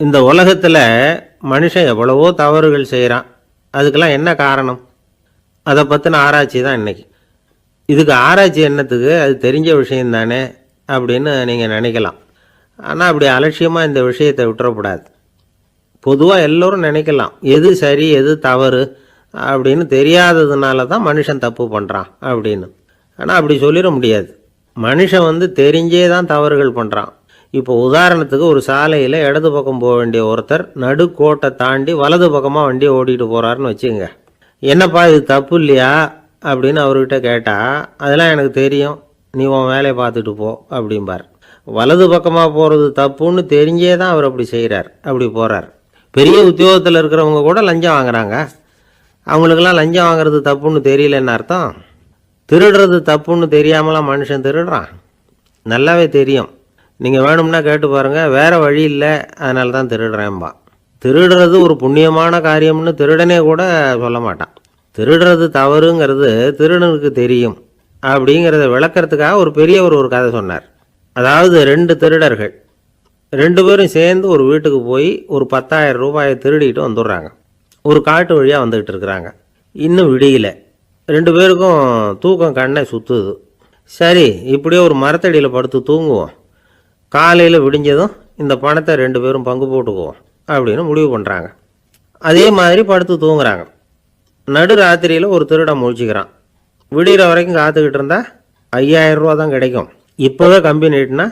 இந்த உலகத்தில் மனுஷன் எவ்வளவோ தவறுகள் செய்கிறான் அதுக்கெல்லாம் என்ன காரணம்? அதை பற்றின ஆராய்ச்சி தான் இன்னைக்கு. இதுக்கு ஆராய்ச்சி என்னத்துக்கு? அது தெரிஞ்ச விஷயந்தானே அப்படின்னு நீங்கள் நினைக்கலாம். ஆனால் அப்படி அலட்சியமாக இந்த விஷயத்தை விட்டுறக்கூடாது. பொதுவாக எல்லோரும் நினைக்கலாம். எது சரி எது தவறு அப்படின்னு தெரியாததுனால தான் மனுஷன் தப்பு பண்ணுறான் அப்படின்னு. ஆனால் அப்படி சொல்லிட முடியாது. மனுஷன் வந்து தெரிஞ்சே தான் தவறுகள் பண்ணுறான் இப்போ உதாரணத்துக்கு ஒரு சாலையில் இடது பக்கம் போக வேண்டிய ஒருத்தர் நடுக்கோட்டை தாண்டி வலது பக்கமாக வண்டியை ஓட்டிகிட்டு போகிறாருன்னு வச்சுங்க என்னப்பா இது தப்பு இல்லையா? அப்படின்னு அவர்கிட்ட கேட்டால் அதெல்லாம் எனக்கு தெரியும். நீ உன் வேலையை பார்த்துட்டு போ அப்படிம்பார். வலது பக்கமாக போகிறது தப்புன்னு தெரிஞ்சே தான் அவர் அப்படி செய்கிறார் அப்படி போகிறார் பெரிய உத்தியோகத்தில் இருக்கிறவங்க கூட லஞ்சம் வாங்குறாங்க. அவங்களுக்கெல்லாம் லஞ்சம் வாங்குறது தப்புன்னு தெரியலன்னு அர்த்தம். திருடுறது தப்புன்னு தெரியாமலாம் மனுஷன் திருடுறான். நல்லாவே தெரியும். நீங்கள் வேணும்னா கேட்டு பாருங்கள் வேறு வழி இல்லை. அதனால தான் திருடுறேன்பா. திருடுறது ஒரு புண்ணியமான காரியம்னு திருடனே கூட சொல்ல மாட்டான். திருடுறது தவறுங்கிறது திருடனுக்கு தெரியும். அப்படிங்கிறத விளக்கிறதுக்காக ஒரு பெரியவர் ஒரு கதை சொன்னார். அதாவது ரெண்டு திருடர்கள். ரெண்டு பேரும் சேர்ந்து ஒரு வீட்டுக்கு போய் ஒரு பத்தாயிரம் ரூபாயை திருடிட்டு வந்துடுறாங்க. ஒரு காட்டு வழியாக வந்துக்கிட்டு இருக்கிறாங்க. இன்னும் விடியல. ரெண்டு பேருக்கும் தூக்கம் கண்ணை சுற்றுது சரி இப்படியே ஒரு மரத்தடியில் படுத்து தூங்குவோம். காலையில் விடிஞ்சதும் இந்த பணத்தை ரெண்டு பேரும் பங்கு போட்டுக்குவோம் அப்படின்னு முடிவு பண்ணுறாங்க அதே மாதிரி படுத்து தூங்குறாங்க. நடு ராத்திரியில் ஒரு திருடம் முழிச்சுக்கிறான். விடிகிற வரைக்கும் காத்துக்கிட்டு இருந்தால் ஐயாயிரம் ரூபா தான் கிடைக்கும். இப்போவே கம்பி நீட்டினா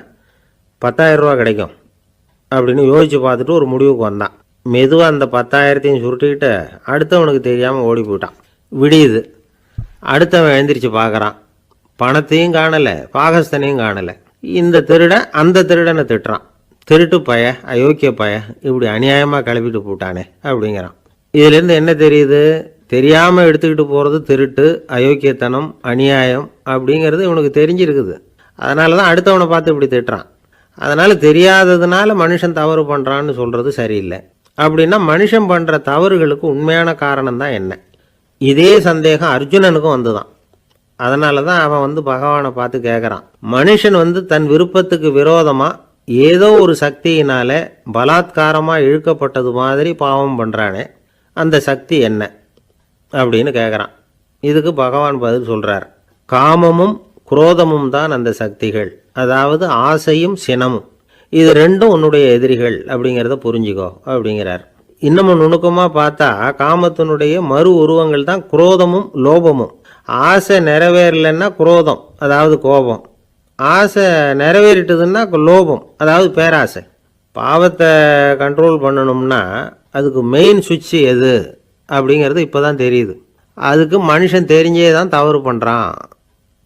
பத்தாயிரம் ரூபா கிடைக்கும் அப்படின்னு யோசித்து பார்த்துட்டு ஒரு முடிவுக்கு வந்தான். மெதுவாக அந்த பத்தாயிரத்தையும் சுருட்டிக்கிட்டு அடுத்தவனுக்கு தெரியாமல் ஓடி போயிட்டான். விடியுது. அடுத்தவன் எழுந்திரிச்சு பார்க்குறான். பணத்தையும் காணலை பாகஸ்தனையும் காணலை. இந்த திருடன் அந்த திருடனை திட்டுறான். திருட்டு பய அயோக்கிய பய இப்படி அநியாயமாக கிளப்பிட்டு போட்டானே அப்படிங்கிறான். இதுலேருந்து என்ன தெரியுது? தெரியாமல் எடுத்துக்கிட்டு போகிறது திருட்டு அயோக்கியத்தனம் அநியாயம் அப்படிங்கிறது இவனுக்கு தெரிஞ்சிருக்குது. அதனால தான் அடுத்தவனை பார்த்து இப்படி திட்டுறான். அதனால் தெரியாததுனால மனுஷன் தவறு பண்ணுறான்னு சொல்கிறது சரியில்லை. அப்படின்னா மனுஷன் பண்ணுற தவறுகளுக்கு உண்மையான காரணம் தான் என்ன? இதே சந்தேகம் அர்ஜுனனுக்கும் வந்துதான். அதனால தான் அவன் வந்து பகவானை பார்த்து கேட்குறான் மனுஷன் வந்து தன் விருப்பத்துக்கு விரோதமாக ஏதோ ஒரு சக்தியினால பலாத்காரமாக இழுக்கப்பட்டது மாதிரி பாவம் பண்ணுறானே அந்த சக்தி என்ன? அப்படின்னு கேட்குறான் இதுக்கு பகவான் பதில் சொல்கிறார் காமமும் குரோதமும் தான் அந்த சக்திகள். அதாவது ஆசையும் சினமும். இது ரெண்டும் உன்னுடைய எதிரிகள் அப்படிங்கிறத புரிஞ்சுக்கோ அப்படிங்கிறார். இன்னமும் நுணுக்கமாக பார்த்தா காமத்தினுடைய மறு உருவங்கள் தான் குரோதமும் லோபமும். ஆசை நிறைவேறலைன்னா குரோதம் அதாவது கோபம். ஆசை நிறைவேறிட்டதுன்னா லோபம் அதாவது பேராசை. பாவத்தை கண்ட்ரோல் பண்ணணும்னா அதுக்கு மெயின் சுவிட்ச் எது அப்படிங்கிறது இப்போ தான் தெரியுது. அதுக்கு மனுஷன் தெரிஞ்சே தான் தவறு பண்ணுறான்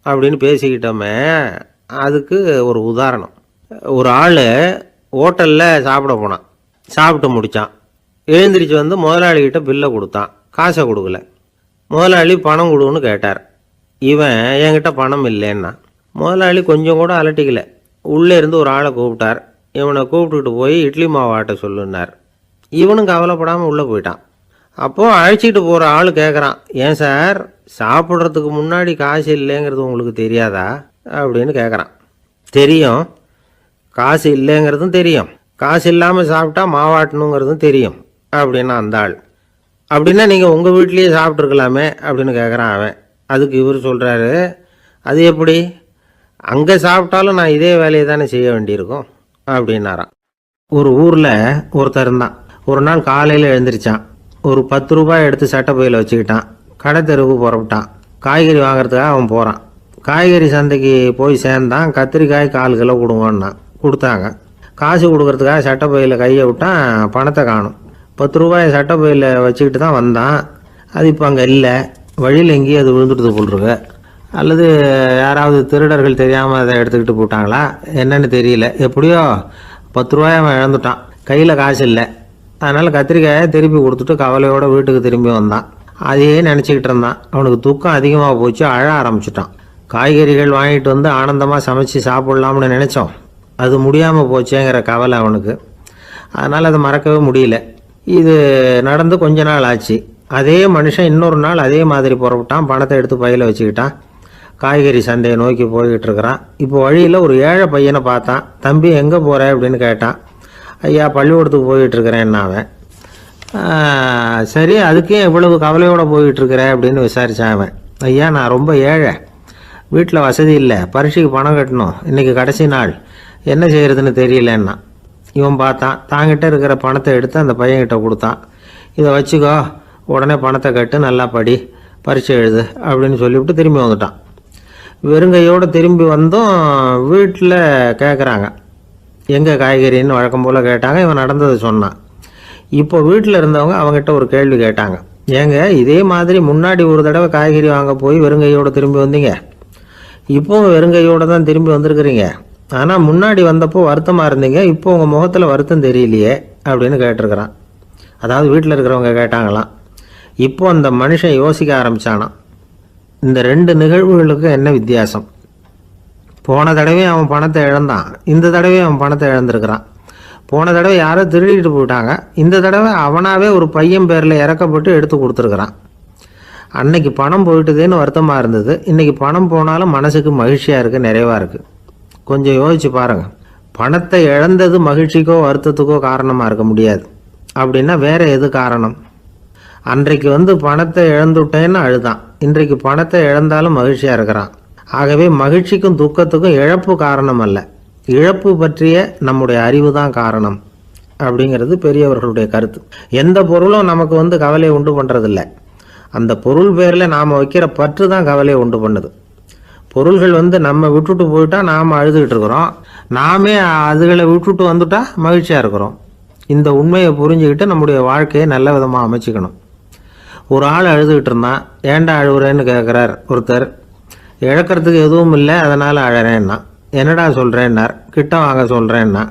அப்படின்னு பேசிக்கிட்டோமே அதுக்கு ஒரு உதாரணம். ஒரு ஆள் ஹோட்டலில் சாப்பிட போனான். சாப்பிட்டு முடித்தான் எழுந்திரிச்சு வந்து முதலாளிகிட்ட பில்லை கொடுத்தான். காசை கொடுக்கல. முதலாளி பணம் கொடுன்னு கேட்டார். இவன் என்கிட்ட பணம் இல்லைன்னா? முதலாளி கொஞ்சம் கூட அலட்டிக்கல. உள்ளே இருந்து ஒரு ஆளை கூப்பிட்டார். இவனை கூப்பிட்டுட்டு போய் இட்லி மாவாட்ட சொல்லுன்னார். இவனும் கவலைப்படாமல் உள்ளே போயிட்டான். அப்போது அழைச்சிட்டு போகிற ஆள் கேட்குறான் ஏன் சார் சாப்பிட்றதுக்கு முன்னாடி காசு இல்லைங்கிறது உங்களுக்கு தெரியாதா? அப்படின்னு கேட்குறான் தெரியும். காசு இல்லைங்கிறதும் தெரியும். காசு இல்லாமல் சாப்பிட்டா மாவாட்டணுங்கிறதும் தெரியும் அப்படின்னா அந்த ஆள். அப்படின்னா நீங்கள் உங்கள் வீட்லேயே சாப்பிட்ருக்கலாமே அப்படின்னு கேட்குறான் அவன். அதுக்கு இவர் சொல்கிறாரு அது எப்படி? அங்கே சாப்பிட்டாலும் நான் இதே வேலையை தானே செய்ய வேண்டியிருக்கும் அப்படின்னாராம். ஒரு ஊரில் ஒருத்தர் இருந்தான். ஒரு நாள் காலையில் எழுந்திரிச்சான். ஒரு பத்து ரூபாய் எடுத்து சட்டை பையில் வச்சுக்கிட்டான். கடை தெருவுக்கு புறப்பட்டான். காய்கறி வாங்குறதுக்காக அவன் போகிறான் காய்கறி சந்தைக்கு போய் சேர்ந்தான். கத்திரிக்காய் கால் கிலோ கொடுங்கன்னான். கொடுத்தாங்க. காசு கொடுக்கறதுக்காக சட்டை பையில் கையை விட்டான். பணத்தை காணும். பத்து ரூபாய் சட்டை பையில் வச்சுக்கிட்டு தான் வந்தான். அது இப்போ அங்கே இல்லை. வழியில் எங்கேயும் அது விழுந்துடுது போல் அல்லது யாராவது திருடர்கள் தெரியாமல் அதை எடுத்துக்கிட்டு போட்டாங்களா? என்னன்னு தெரியல. எப்படியோ பத்து ரூபாய் அவன் இழந்துட்டான். கையில் காசு இல்லை. அதனால் கத்திரிக்காயை திருப்பி கொடுத்துட்டு கவலையோடு வீட்டுக்கு திரும்பி வந்தான். அதையே நினச்சிக்கிட்டு இருந்தான். அவனுக்கு துக்கம் அதிகமாக போச்சு. அழ ஆரம்பிச்சிட்டான். காய்கறிகள் வாங்கிட்டு வந்து ஆனந்தமாக சமைச்சு சாப்பிட்லாம்னு நினச்சோம். அது முடியாமல் போச்சேங்கிற கவலை அவனுக்கு. அதனால் அதை மறக்கவே முடியல. இது நடந்து கொஞ்ச நாள் ஆச்சு. அதே மனுஷன் இன்னொரு நாள் அதே மாதிரி புறப்பட்டான். பணத்தை எடுத்து பையில் வச்சுக்கிட்டான். காய்கறி சந்தையை நோக்கி போய்கிட்டு இருக்கிறான். இப்போ வழியில் ஒரு ஏழை பையனை பார்த்தான். தம்பி எங்கே போகிற அப்படின்னு கேட்டான். ஐயா பள்ளிக்கூடத்துக்கு போயிட்டுருக்கிறேன் அவன். சரி அதுக்கே இவ்வளவு கவலையோடு போயிட்டுருக்கிற அப்படின்னு விசாரித்தான் அவன். ஐயா நான் ரொம்ப ஏழை. வீட்டில் வசதி இல்லை. பரீட்சைக்கு பணம் கட்டணும். இன்றைக்கி கடைசி நாள். என்ன செய்கிறதுன்னு தெரியலன்னா. இவன் பார்த்தான் தாங்கிட்ட இருக்கிற பணத்தை எடுத்து அந்த பையன்கிட்ட கொடுத்தான். இதை வச்சுக்கோ உடனே பணத்தை கட்டு நல்லா படி பரீட்சை எழுது அப்படின்னு சொல்லிவிட்டு திரும்பி வந்துட்டான். வெறுங்கையோடு திரும்பி வந்தும் வீட்டில் கேட்குறாங்க. எங்கே காய்கறின்னு வழக்கம் போல் கேட்டாங்க இவன் நடந்ததை சொன்னான். இப்போ வீட்டில் இருந்தவங்க அவங்ககிட்ட ஒரு கேள்வி கேட்டாங்க. ஏங்க இதே மாதிரி முன்னாடி ஒரு தடவை காய்கறி வாங்க போய் வெறுங்கையோடு திரும்பி வந்தீங்க? இப்போவும் வெறுங்கையோடு தான் திரும்பி வந்திருக்கிறீங்க? ஆனால் முன்னாடி வந்தப்போ வருத்தமாக இருந்தீங்க இப்போ உங்கள் முகத்தில் வருத்தம் தெரியலையே அப்படின்னு கேட்டிருக்கிறான். அதாவது வீட்டில் இருக்கிறவங்க கேட்டாங்களாம் இப்போ அந்த மனுஷன் யோசிக்க ஆரம்பிச்சானாம் இந்த ரெண்டு நிகழ்வுகளுக்கு என்ன வித்தியாசம்? போன தடவை அவன் பணத்தை இழந்தான் இந்த தடவை அவன் பணத்தை இழந்திருக்கிறான். போன தடவை யாரோ திருடிட்டு போயிட்டாங்க இந்த தடவை அவனாகவே ஒரு பையன் பேரில் இறக்கப்பட்டு எடுத்து கொடுத்துருக்குறான். அன்னைக்கு பணம் போயிட்டுதேன்னு வருத்தமாக இருந்தது இன்றைக்கி பணம் போனாலும் மனசுக்கு மகிழ்ச்சியாக இருக்குது நிறைவாக இருக்குது கொஞ்சம் யோசிச்சு பாருங்க. பணத்தை இழந்தது மகிழ்ச்சிக்கோ வருத்தத்துக்கோ காரணமாக இருக்க முடியாது. அப்படின்னா வேற எது காரணம்? அன்றைக்கு வந்து பணத்தை இழந்துட்டேன்னு அழுதான். இன்றைக்கு பணத்தை இழந்தாலும் மகிழ்ச்சியாக இருக்கிறான். ஆகவே மகிழ்ச்சிக்கும் துக்கத்துக்கும் இழப்பு காரணம் அல்ல இழப்பு பற்றிய நம்முடைய அறிவு தான் காரணம். அப்படிங்கிறது பெரியவர்களுடைய கருத்து. எந்த பொருளும் நமக்கு வந்து கவலையை உண்டு பண்ணுறதில்ல அந்த பொருள் பேரில் நாம் வைக்கிற பற்று தான் கவலையை உண்டு பண்ணுது. பொருள்கள் வந்து நம்ம விட்டுட்டு போயிட்டா நாம் அழுதுகிட்டு இருக்கிறோம். நாமே அதுகளை விட்டுட்டு வந்துட்டா மகிழ்ச்சியாக இருக்கிறோம். இந்த உண்மையை புரிஞ்சுக்கிட்டு நம்முடைய வாழ்க்கையை நல்ல விதமாக அமைச்சிக்கணும். ஒரு ஆள் அழுதுகிட்டு இருந்தான். ஏன்டா அழுகுறேன்னு கேட்குறார் ஒருத்தர். இழக்கிறதுக்கு எதுவும் இல்லை அதனால் அழறேன்னா. என்னடா சொல்கிறேன்னார் கிட்ட வாங்க சொல்கிறேன்னா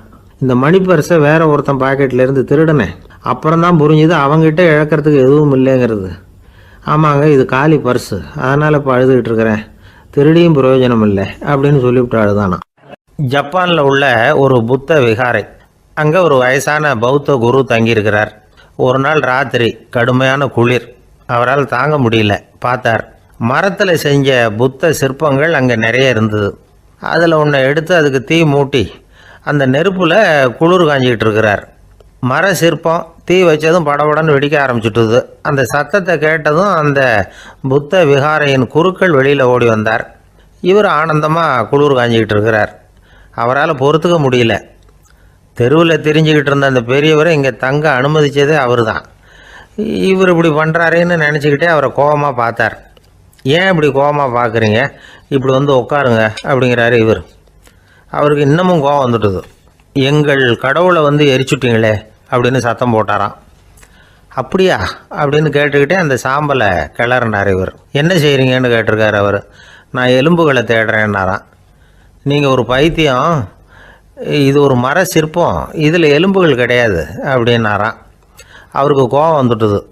இந்த மணி பர்ஸை வேற ஒருத்தன் பாக்கெட்லேருந்து திருடினேன் அப்புறம் தான் புரிஞ்சுது அவங்ககிட்ட இழக்கிறதுக்கு எதுவும் இல்லைங்கிறது. ஆமாங்க இது காலி பர்ஸு. அதனால் இப்போ அழுதுகிட்டு இருக்கிறேன். திருடியும் பிரயோஜனம் இல்லை அப்படின்னு சொல்லிவிட்டு அழுதானா ஜப்பானில் உள்ள ஒரு புத்த விகாரை அங்கே ஒரு வயசான பௌத்த குரு தங்கியிருக்கிறார். ஒரு நாள் ராத்திரி கடுமையான குளிர். அவரால் தாங்க முடியல பார்த்தார். மரத்தில் செஞ்ச புத்த சிற்பங்கள் அங்கே நிறைய இருந்தது. அதில் ஒன்றை எடுத்து அதுக்கு தீ மூட்டி அந்த நெருப்பில் குளிர் காஞ்சிக்கிட்டு இருக்கிறார். மர சிற்பம் தீ வச்சதும் படபடன்னு வெடிக்க ஆரம்பிச்சுட்டுது. அந்த சத்தத்தை கேட்டதும் அந்த புத்த விகாரையின் குருக்கள் வெளியில் ஓடி வந்தார். இவர் ஆனந்தமாக குளிர் காஞ்சிக்கிட்டு இருக்கிறார். அவரால் பொறுத்துக்க முடியல. தெருவில் தெரிஞ்சுக்கிட்டு இருந்த அந்த பெரியவரை இங்கே தங்க அனுமதிச்சதே அவர் தான் இவர் இப்படி பண்ணுறாருன்னு நினச்சிக்கிட்டே அவரை கோபமாக பார்த்தார். ஏன் இப்படி கோபமாக பார்க்குறீங்க? இப்படி வந்து உட்காருங்க அப்படிங்கிறாரு இவர். அவருக்கு இன்னமும் கோபம் வந்துட்டுது. எங்கள் கடவுளை வந்து எரிச்சுட்டிங்களே அப்படின்னு சத்தம் போட்டாராம். அப்படியா? அப்படின்னு கேட்டுக்கிட்டே அந்த சாம்பலை கிளறினார் இவர். என்ன செய்கிறீங்கன்னு கேட்டிருக்காரு அவர். நான் எலும்புகளை தேடுறேன்னாராம். நீங்கள் ஒரு பைத்தியம் இது ஒரு மர சிற்பம் இதில் எலும்புகள் கிடையாது அப்படின்னாராம். அவருக்கு கோபம் வந்துட்டுது.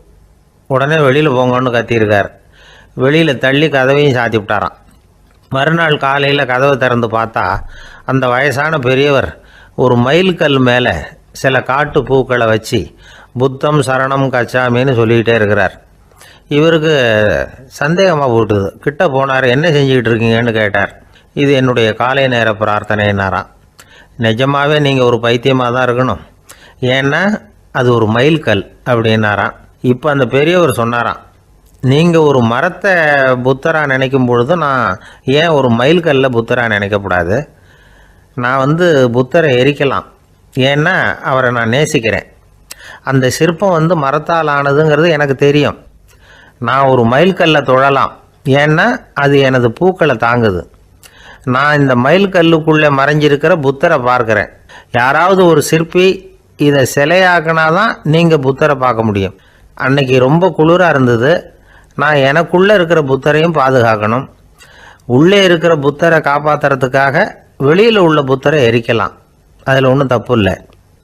உடனே வெளியில் போங்கன்னு கத்தியிருக்கார். வெளியில் தள்ளி கதவையும் சாத்தி விட்டாராம். மறுநாள் காலையில் கதவை திறந்து பார்த்தா அந்த வயசான பெரியவர் ஒரு மைல்கல் மேலே சில காட்டு பூக்களை வச்சு புத்தம் சரணம் கச்சாமின்னு சொல்லிக்கிட்டே இருக்கிறார். இவருக்கு சந்தேகமாக போட்டுது கிட்ட போனார் என்ன செஞ்சுக்கிட்டு இருக்கீங்கன்னு கேட்டார். இது என்னுடைய காலை நேர பிரார்த்தனைனாராம் நிஜமாவே நீங்கள் ஒரு பைத்தியமாக தான் இருக்கணும். ஏன்னா அது ஒரு மைல்கல் அப்படின்னாராம். இப்போ அந்த பெரியவர் சொன்னாராம் நீங்கள் ஒரு மரத்தை புத்தராக நினைக்கும் பொழுது நான் ஏன் ஒரு மைல்கல்ல புத்தராக நினைக்கக்கூடாது? நான் வந்து புத்தரை எரிக்கலாம். ஏன்னா அவரை நான் நேசிக்கிறேன். அந்த சிற்பம் வந்து மரத்தால் ஆனதுங்கிறது எனக்கு தெரியும். நான் ஒரு மயில்கல்லை தொழலாம். ஏன்னா அது எனது பூக்களை தாங்குது. நான் இந்த மயில்கல்லுக்குள்ளே மறைஞ்சிருக்கிற புத்தரை பார்க்குறேன். யாராவது ஒரு சிற்பி இதை சிலையாக்கினா தான் நீங்கள் புத்தரை பார்க்க முடியும். அன்னைக்கு ரொம்ப குளிராக இருந்தது. நான் எனக்குள்ளே இருக்கிற புத்தரையும் பாதுகாக்கணும். உள்ளே இருக்கிற புத்தரை காப்பாற்றுறதுக்காக வெளியில் உள்ள புத்தரை எரிக்கலாம். அதில் ஒன்றும் தப்பு இல்லை.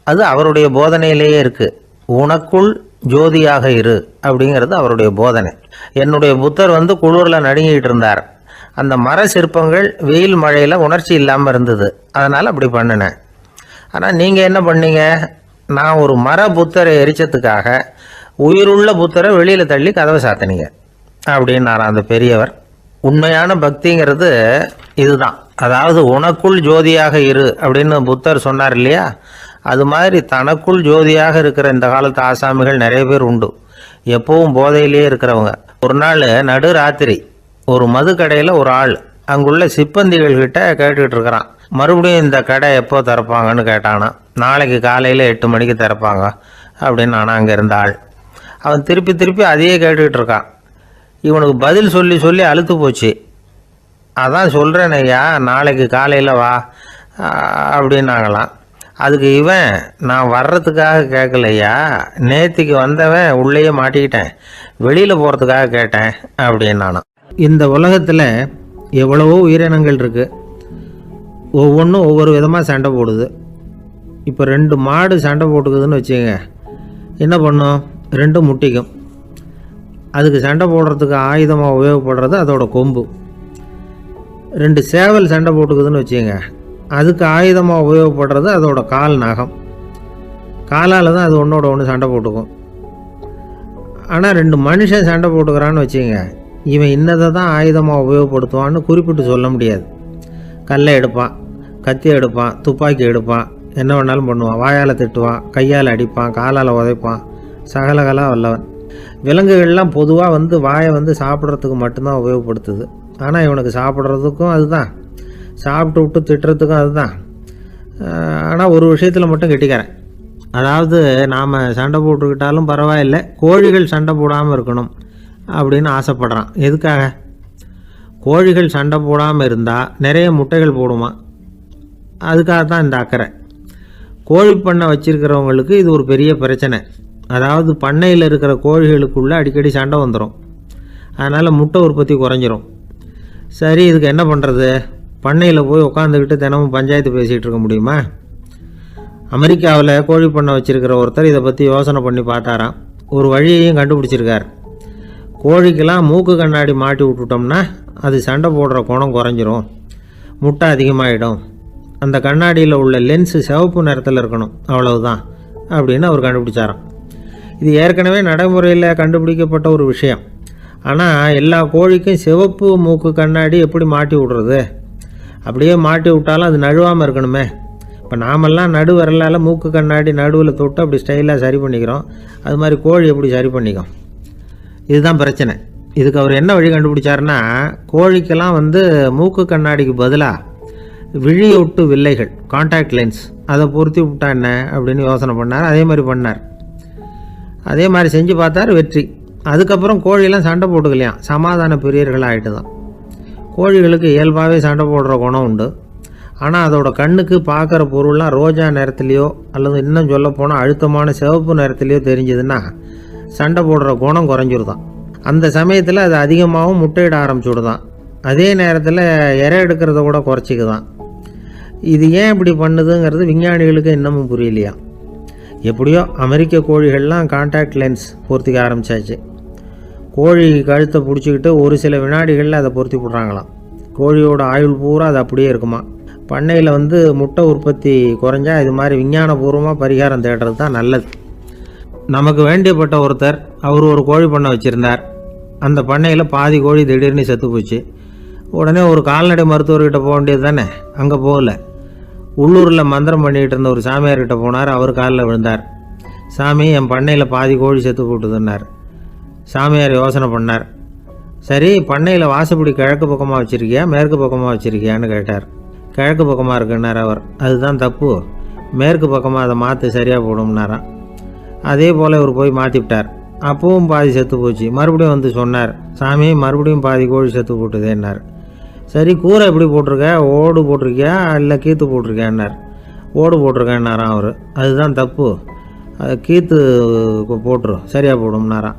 அது அவருடைய போதனையிலேயே இருக்குது உனக்குள் ஜோதியாக இரு அப்படிங்கிறது அவருடைய போதனை. என்னுடைய புத்தர் வந்து குளூரில் நடுங்கிட்டு இருந்தார். அந்த மர சிற்பங்கள் வெயில் மழையில் உணர்ச்சி இல்லாமல் இருந்தது. அதனால் அப்படி பண்ணினேன். ஆனால் நீங்கள் என்ன பண்ணீங்க? நான் ஒரு மர புத்தரை எரிச்சதுக்காக உயிருள்ள புத்தரை வெளியில் தள்ளி கதவை சாத்தினீங்க. அப்படின்னாராம் அந்த பெரியவர் உண்மையான பக்திங்கிறது இதுதான். அதாவது உனக்குள் ஜோதியாக இரு அப்படின்னு புத்தர் சொன்னார் இல்லையா? அது மாதிரி தனக்குள் ஜோதியாக இருக்கிற இந்த காலத்து ஆசாமிகள் நிறைய பேர் உண்டு. எப்பவும் போதையிலேயே இருக்கிறவங்க. ஒரு நாள் நடு ராத்திரி ஒரு மது கடையில் ஒரு ஆள் அங்குள்ள சிப்பந்திகள் கிட்ட கேட்டுக்கிட்டு இருக்கிறான். மறுபடியும் இந்த கடை எப்போ திறப்பாங்கன்னு கேட்டானா. நாளைக்கு காலையில் எட்டு மணிக்கு திறப்பாங்க அப்படின்னு ஆனால் அங்கே இருந்த ஆள். அவன் திருப்பி திருப்பி அதையே கேட்டுக்கிட்டு இருக்கான். இவனுக்கு பதில் சொல்லி சொல்லி அழுத்து போச்சு. அதான் சொல்கிறேன் ஐயா நாளைக்கு காலையில் வா அப்படின்னாங்களாம். அதுக்கு இவன் நான் வர்றதுக்காக கேட்கலையா நேத்திக்கு வந்தவன் உள்ளேயே மாட்டிக்கிட்டேன் வெளியில் போகிறதுக்காக கேட்டேன் அப்படின்னானா இந்த உலகத்தில் எவ்வளவோ உயிரினங்கள் இருக்குது ஒவ்வொன்றும் ஒவ்வொரு விதமாக சண்டை போடுது. இப்போ ரெண்டு மாடு சண்டை போட்டுக்குதுன்னு வச்சுங்க என்ன பண்ணும்? ரெண்டும் முட்டிக்கும். அதுக்கு சண்டை போடுறதுக்கு ஆயுதமாக உபயோகப்படுறது அதோட கொம்பு. ரெண்டு சேவல் சண்டை போட்டுக்குதுன்னு வச்சுங்க அதுக்கு ஆயுதமாக உபயோகப்படுறது அதோட கால் நகம். காலால் தான் அது ஒன்றோட ஒன்று சண்டை போட்டுக்கும். ஆனால் ரெண்டு மனுஷன் சண்டை போட்டுக்கிறான்னு வச்சுங்க இவன் இன்னதை தான் ஆயுதமாக உபயோகப்படுத்துவான்னு குறிப்பிட்டு சொல்ல முடியாது. கல்லை எடுப்பான் கத்தி எடுப்பான் துப்பாக்கி எடுப்பான் என்ன வேணாலும் பண்ணுவான். வாயால் திட்டுவான் கையால் அடிப்பான் காலால் உதைப்பான் சகலகலாக வல்லவன். விலங்குகள்லாம் பொதுவாக வந்து வாயை வந்து சாப்பிட்றதுக்கு மட்டும்தான் உபயோகப்படுத்துது. ஆனால் இவனுக்கு சாப்பிட்றதுக்கும் அதுதான். சாப்பிட்டு விட்டு திட்டுறதுக்கும் அதுதான். ஆனால் ஒரு விஷயத்தில் மட்டும் கெட்டிக்கிறேன் அதாவது நாம் சண்டை போட்டுக்கிட்டாலும் பரவாயில்லை. கோழிகள் சண்டை போடாமல் இருக்கணும் அப்படின்னு ஆசைப்படுறான். எதுக்காக? கோழிகள் சண்டை போடாமல் இருந்தால் நிறைய முட்டைகள் போடுமா? அதுக்காக தான் இந்த அக்கறை. கோழி பண்ணை வச்சுருக்கிறவங்களுக்கு இது ஒரு பெரிய பிரச்சனை. அதாவது பண்ணையில் இருக்கிற கோழிகளுக்குள்ளே அடிக்கடி சண்டை வந்துடும் அதனால் முட்டை உற்பத்தி குறைஞ்சிரும். சரி இதுக்கு என்ன பண்ணுறது பண்ணையில் போய் உட்காந்துக்கிட்டு தினமும் பஞ்சாயத்து பேசிகிட்டு இருக்க முடியுமா? அமெரிக்காவில் கோழி பண்ணை வச்சுருக்கிற ஒருத்தர் இதை பற்றி யோசனை பண்ணி பார்த்தாராம். ஒரு வழியையும் கண்டுபிடிச்சிருக்கார். கோழிக்கெல்லாம் மூக்கு கண்ணாடி மாட்டி விட்டுட்டோம்னா அது சண்டை போடுற குணம் குறைஞ்சிரும். முட்டை அதிகமாகிடும் அந்த கண்ணாடியில் உள்ள லென்ஸு சிவப்பு நிறத்தில் இருக்கணும். அவ்வளவுதான் அப்படின்னு அவர் கண்டுபிடிச்சாராம். இது ஏற்கனவே நடைமுறையில் கண்டுபிடிக்கப்பட்ட ஒரு விஷயம். ஆனால் எல்லா கோழிக்கும் சிவப்பு மூக்கு கண்ணாடி எப்படி மாட்டி விடுறது? அப்படியே மாட்டி விட்டாலும் அது நழுவாமல் இருக்கணுமே. இப்போ நாமெல்லாம் நடு வரலால் மூக்கு கண்ணாடி நடுவில் தொட்டு அப்படி ஸ்டைலாக சரி பண்ணிக்கிறோம். அது மாதிரி கோழி எப்படி சரி பண்ணிக்கும்? இதுதான் பிரச்சனை. இதுக்கு அவர் என்ன வழி கண்டுபிடிச்சாருன்னா கோழிக்கெல்லாம் வந்து மூக்கு கண்ணாடிக்கு பதிலாக விழியொட்டு வில்லைகள் காண்டாக்ட் லென்ஸ் அதை பொருத்தி விட்டா என்ன அப்படின்னு யோசனை பண்ணார். அதே மாதிரி பண்ணார். அதே மாதிரி செஞ்சு பார்த்தார் வெற்றி. அதுக்கப்புறம் கோழியெல்லாம் சண்டை போட்டுக்கலையாம் சமாதான பிரியர்களாகிட்டு தான் கோழிகளுக்கு இயல்பாகவே சண்டை போடுற குணம் உண்டு. ஆனால் அதோட கண்ணுக்கு பார்க்குற பொருள்லாம் ரோஜா நிறத்துலையோ அல்லது இன்னும் சொல்ல போனால் அழுத்தமான சிவப்பு நிறத்துலையோ தெரிஞ்சதுன்னா சண்டை போடுற குணம் குறைஞ்சிருதான். அந்த சமயத்தில் அது அதிகமாகவும் முட்டையிட ஆரம்பிச்சுடுதான். அதே நேரத்தில் இறை எடுக்கிறத கூட குறைச்சிக்குதான். இது ஏன் இப்படி பண்ணுதுங்கிறது விஞ்ஞானிகளுக்கு இன்னமும் புரியலையா? எப்படியோ அமெரிக்க கோழிகள்லாம் காண்டாக்ட் லென்ஸ் பொருத்திக்க ஆரம்பிச்சாச்சு. கோழி கழுத்தை பிடிச்சிக்கிட்டு ஒரு சில வினாடிகளில் அதை பொருத்தி விட்றாங்களாம் கோழியோட ஆயுள் பூரா அது அப்படியே இருக்குமா? பண்ணையில் வந்து முட்டை உற்பத்தி குறைஞ்சா இது மாதிரி விஞ்ஞானபூர்வமாக பரிகாரம் தேடுறது தான் நல்லது. நமக்கு வேண்டியப்பட்ட ஒருத்தர் அவர் ஒரு கோழி பண்ணை வச்சுருந்தார். அந்த பண்ணையில் பாதி கோழி திடீர்னு செத்து போச்சு. உடனே ஒரு கால்நடை மருத்துவர்கிட்ட போக வேண்டியது தானே? அங்கே போகல. உள்ளூரில் மந்திரம் பண்ணிகிட்டு இருந்த ஒரு சாமியார்கிட்ட போனார் அவர் காலில் விழுந்தார். சாமி என் பண்ணையில் பாதி கோழி செத்து போட்டுதுன்னார். சாமியார் யோசனை பண்ணார். சரி பண்ணையில் வாசப்படி கிழக்கு பக்கமாக வச்சுருக்கியா மேற்கு பக்கமாக வச்சுருக்கியான்னு கேட்டார். கிழக்கு பக்கமாக இருக்குன்னார் அவர். அதுதான் தப்பு. மேற்கு பக்கமாக அதை மாற்றி சரியாக போடும்னாராம். அதே போல் இவர் போய் மாற்றி விட்டார் அப்பவும் பாதி செத்து போச்சு. மறுபடியும் வந்து சொன்னார் சாமி மறுபடியும் பாதி கோழி செத்து போட்டுதேன்னார். சரி கூரை எப்படி போட்டிருக்க? ஓடு போட்டிருக்கியா? இல்லை கீத்து போட்டிருக்கியான்னார். ஓடு போட்டிருக்கேன்னாராம் அவர். அதுதான் தப்பு. அது கீத்து போட்டுரும் சரியாக போடும்னாராம்.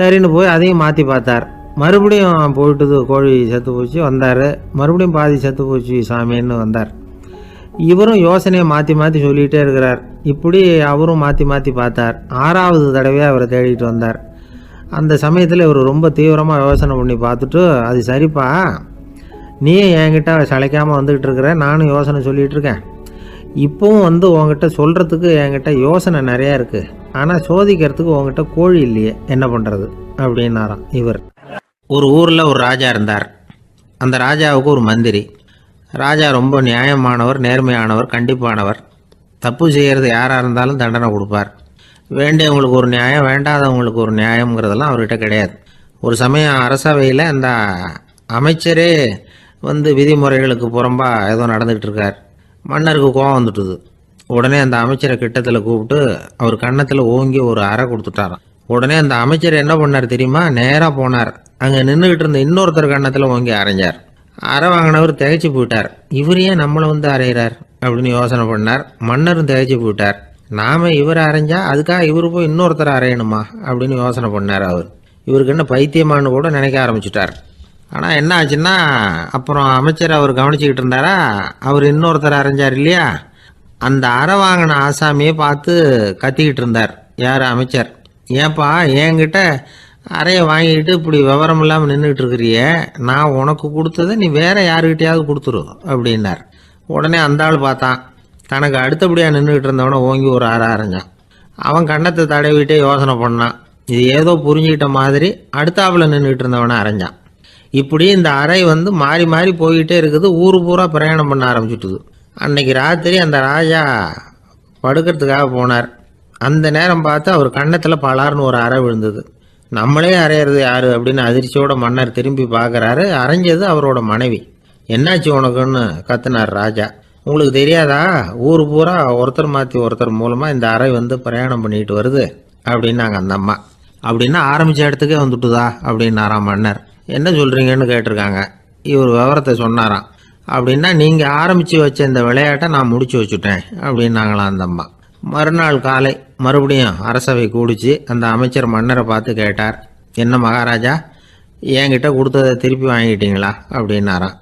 சரின்னு போய் அதையும் மாற்றி பார்த்தார். மறுபடியும் போயிட்டுது கோழி செத்து போச்சு வந்தார். மறுபடியும் பாதி செத்து போச்சு சாமின்னு வந்தார். இவரும் யோசனையை மாற்றி மாற்றி சொல்லிகிட்டே இருக்கிறார். இப்படி அவரும் மாற்றி மாற்றி பார்த்தார். ஆறாவது தடவையாக அவரை தேடிட்டு வந்தார். அந்த சமயத்தில் இவர் ரொம்ப தீவிரமாக யோசனை பண்ணி பார்த்துட்டு அது சரிப்பா. நீ என்கிட்ட சளைக்காமல் வந்துக்கிட்டு இருக்கிற நானும் யோசனை சொல்லிகிட்டு இருக்கேன். இப்போவும் வந்து உங்ககிட்ட சொல்கிறதுக்கு என்கிட்ட யோசனை நிறையா இருக்குது ஆனால் சோதிக்கிறதுக்கு உங்ககிட்ட கோழி இல்லையே என்ன பண்ணுறது அப்படின்னாராம் இவர். ஒரு ஊரில் ஒரு ராஜா இருந்தார். அந்த ராஜாவுக்கு ஒரு மந்திரி. ராஜா ரொம்ப நியாயமானவர் நேர்மையானவர் கண்டிப்பானவர். தப்பு செய்கிறது யாராக இருந்தாலும் தண்டனை கொடுப்பார். வேண்டியவங்களுக்கு ஒரு நியாயம் வேண்டாதவங்களுக்கு ஒரு நியாயங்கிறதெல்லாம் அவர்கிட்ட கிடையாது. ஒரு சமயம் அரசவையில் அந்த அமைச்சரே வந்து விதிமுறைகளுக்கு புறம்பாக ஏதோ நடந்துகிட்டு இருக்கார். மன்னருக்கு கோவம் வந்துட்டுது. உடனே அந்த அமைச்சரை கிட்டத்தில் கூப்பிட்டு அவர் கன்னத்தில் ஓங்கி ஒரு அறை கொடுத்துட்டாராம். உடனே அந்த அமைச்சர் என்ன பண்ணார் தெரியுமா? நேராக போனார். அங்கே நின்றுக்கிட்டு இருந்த இன்னொருத்தர் கன்னத்தில் ஓங்கி அரைஞ்சார் அறை வாங்கினவர் திகைச்சு போயிட்டார். இவர் ஏன் நம்மளை வந்து அரைகிறார் அப்படின்னு யோசனை பண்ணார். மன்னரும் திகைச்சு போயிட்டார். நாம இவர் அரைஞ்சா அதுக்காக இவர் போய் இன்னொருத்தர் அரையணுமா அப்படின்னு யோசனை பண்ணார் அவர். இவருக்கு என்ன பைத்தியமானு கூட நினைக்க ஆரம்பிச்சிட்டார். ஆனால் என்ன ஆச்சுன்னா அப்புறம் அமைச்சர் அவர் கவனிச்சுக்கிட்டு இருந்தாரா? அவர் இன்னொருத்தர் அரைஞ்சார் இல்லையா? அந்த அறை வாங்கின ஆசாமியை பார்த்து கத்திக்கிட்டு இருந்தார். யார் அமைச்சர்? ஏன்பா என்கிட்ட அறையை வாங்கிட்டு இப்படி விவரம் இல்லாமல் நின்றுட்டு இருக்கிறியே. நான் உனக்கு கொடுத்ததை நீ வேற யாருக்கிட்டையாவது கொடுத்துரு அப்படின்னார். உடனே அந்த ஆள் பார்த்தான். தனக்கு அடுத்தபடியாக நின்றுக்கிட்டு இருந்தவனை ஓங்கி ஒரு அறை அரைஞ்சான். அவன் கண்ணத்தை தடவிட்டே யோசனை பண்ணான். இது ஏதோ புரிஞ்சுக்கிட்ட மாதிரி அடுத்தாப்பில் நின்றுக்கிட்டு இருந்தவனை அரைஞ்சான். இப்படி இந்த அறை வந்து மாறி மாறி போய்கிட்டே இருக்குது. ஊர் பூரா பிரயாணம் பண்ண ஆரம்பிச்சுட்டுது. அன்னைக்கு ராத்திரி அந்த ராஜா படுக்கிறதுக்காக போனார். அந்த நேரம் பார்த்து அவர் கன்னத்தில் பலார்னு ஒரு அறை விழுந்தது. நம்மளே அறையிறது யார் அப்படின்னு அதிர்ச்சியோட மன்னர் திரும்பி பார்க்குறாரு. அரைஞ்சது அவரோட மனைவி. என்னாச்சு உனக்குன்னு? கத்துனார் ராஜா. உங்களுக்கு தெரியாதா? ஊர் பூரா ஒருத்தர் மாற்றி ஒருத்தர் மூலமாக இந்த அறை வந்து பிரயாணம் பண்ணிட்டு வருது அப்படின்னாங்க அந்த அம்மா. அப்படின்னா ஆரம்பித்த இடத்துக்கே வந்துட்டுதா? அப்படின்னாராம் மன்னர். என்ன சொல்கிறீங்கன்னு கேட்டிருக்காங்க. இவர் விவரத்தை சொன்னாராம். அப்படின்னா நீங்கள் ஆரம்பித்து வச்ச இந்த விளையாட்டை நான் முடிச்சு வச்சுட்டேன் அப்படின்னாங்களாம் அந்த அம்மா. மறுநாள் காலை மறுபடியும் அரசவை கூடிச்சு அந்த அமைச்சர் மன்னரை பார்த்து கேட்டார் என்ன மகாராஜா என்கிட்ட கொடுத்ததை திருப்பி வாங்கிட்டீங்களா? அப்படின்னாராம்.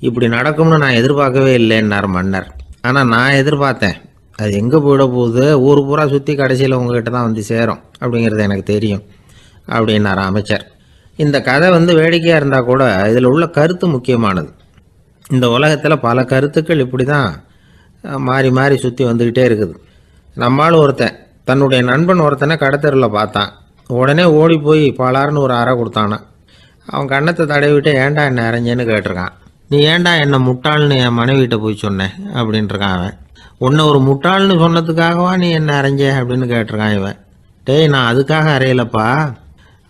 இப்படி நடக்கும்னு நான் எதிர்பார்க்கவே இல்லைன்னார் மன்னர். ஆனால் நான் எதிர்பார்த்தேன். அது எங்கே போயிட போகுது? ஊர் பூரா சுற்றி கடைசியில் உங்ககிட்ட தான் வந்து சேரும் அப்படிங்கிறது எனக்கு தெரியும் அப்படின்னார் அமைச்சர். இந்த கதை வந்து வேடிக்கையாக இருந்தால் கூட இதில் உள்ள கருத்து முக்கியமானது. இந்த உலகத்தில் பல கருத்துக்கள் இப்படி தான் மாறி மாறி சுற்றி வந்துக்கிட்டே இருக்குது. நம்மளும் ஒருத்தன் தன்னுடைய நண்பன் ஒருத்தனை கடத்தரில் பார்த்தான். உடனே ஓடி போய் பலார்னு ஒரு அறை கொடுத்தானா. அவன் கண்ணத்தை தடவிட்டு ஏன்டா என்ன அரைஞ்சேன்னு கேட்டிருக்கான். நீ ஏன்டா என்னை முட்டாள்னு என் மனைவிட்ட போய் சொன்னேன் அப்படின்ட்டுருக்கான் அவன். உன்னை ஒரு முட்டாள்னு சொன்னதுக்காகவா நீ என்ன அரைஞ்ச? அப்படின்னு கேட்டிருக்கான் இவன். டேய் நான் அதுக்காக அறையலப்பா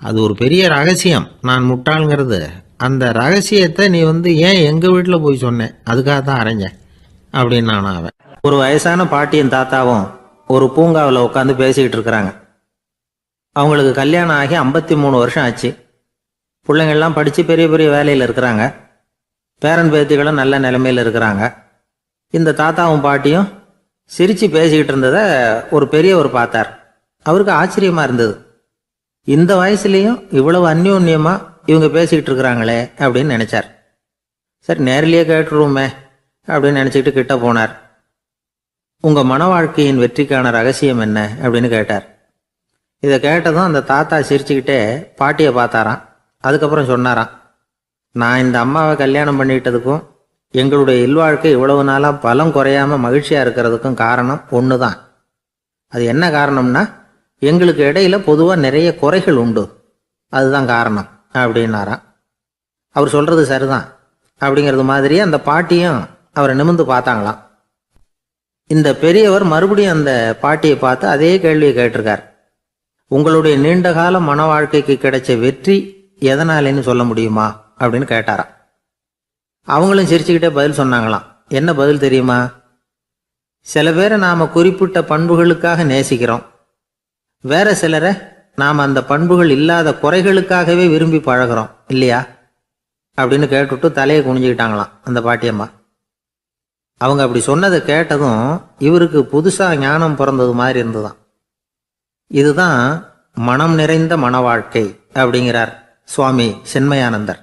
அது ஒரு பெரிய ரகசியம். நான் முட்டாளுங்கிறது அந்த ரகசியத்தை நீ வந்து ஏன் எங்கள் வீட்டில் போய் சொன்னேன் அதுக்காக தான் அரைஞ்சேன் அப்படின்னு நான் அவன் ஒரு வயசான பாட்டியும் தாத்தாவும் ஒரு பூங்காவில் உட்காந்து பேசிக்கிட்டு இருக்கிறாங்க. அவங்களுக்கு கல்யாணம் ஆகி ஐம்பத்தி மூணு வருஷம் ஆச்சு. பிள்ளைங்கள்லாம் படித்து பெரிய பெரிய வேலையில் இருக்கிறாங்க. பேரன் பேத்திகளும் நல்ல நிலைமையில் இருக்கிறாங்க. இந்த தாத்தாவும் பாட்டியும் சிரித்து பேசிக்கிட்டு இருந்ததை ஒரு பெரியவர் பார்த்தார். அவருக்கு ஆச்சரியமாக இருந்தது. இந்த வயசுலேயும் இவ்வளவு அந்யோன்யமாக இவங்க பேசிக்கிட்டு இருக்கிறாங்களே அப்படின்னு நினச்சார். சரி நேரிலேயே கேட்டுருவோமே அப்படின்னு நினச்சிக்கிட்டு கிட்ட போனார். உங்கள் மன வாழ்க்கையின் வெற்றிக்கான ரகசியம் என்ன? அப்படின்னு கேட்டார். இதை கேட்டதும் அந்த தாத்தா சிரிச்சுக்கிட்டே பாட்டியை பார்த்தாராம். அதுக்கப்புறம் சொன்னாராம் நான் இந்த அம்மாவை கல்யாணம் பண்ணிட்டதுக்கும் எங்களுடைய இல்வாழ்க்கை இவ்வளவு நாளாக பலம் குறையாம மகிழ்ச்சியாக இருக்கிறதுக்கும் காரணம் ஒன்று தான் அது என்ன காரணம்னா எங்களுக்கு இடையில பொதுவாக நிறைய குறைகள் உண்டு. அதுதான் காரணம். அப்படின்னாராம். அவர் சொல்கிறது சரிதான். அப்படிங்கிறது மாதிரி அந்த பாட்டியும் அவரை நிமிர்ந்து பார்த்தாங்களாம். இந்த பெரியவர் மறுபடியும் அந்த பாட்டியை பார்த்து அதே கேள்வியை கேட்டிருக்கார். உங்களுடைய நீண்டகால மன வாழ்க்கைக்கு கிடைச்ச வெற்றி எதனாலேன்னு சொல்ல முடியுமா? அப்படின்னு கேட்டாராம். அவங்களும் சிரிச்சுக்கிட்டே பதில் சொன்னாங்களாம். என்ன பதில் தெரியுமா? சில பேரை நாம் குறிப்பிட்ட பண்புகளுக்காக நேசிக்கிறோம். வேற சிலரை நாம் அந்த பண்புகள் இல்லாத குறைகளுக்காகவே விரும்பி பழகுறோம் இல்லையா? அப்படின்னு கேட்டுட்டு தலையை குனிஞ்சுக்கிட்டாங்களாம் அந்த பாட்டியம்மா அவங்க அப்படி சொன்னதை கேட்டதும் இவருக்கு புதுசாக ஞானம் பிறந்தது மாதிரி இருந்துதான் இதுதான் மனம் நிறைந்த மன வாழ்க்கை அப்படிங்கிறார் சுவாமி சென்மயானந்தர்.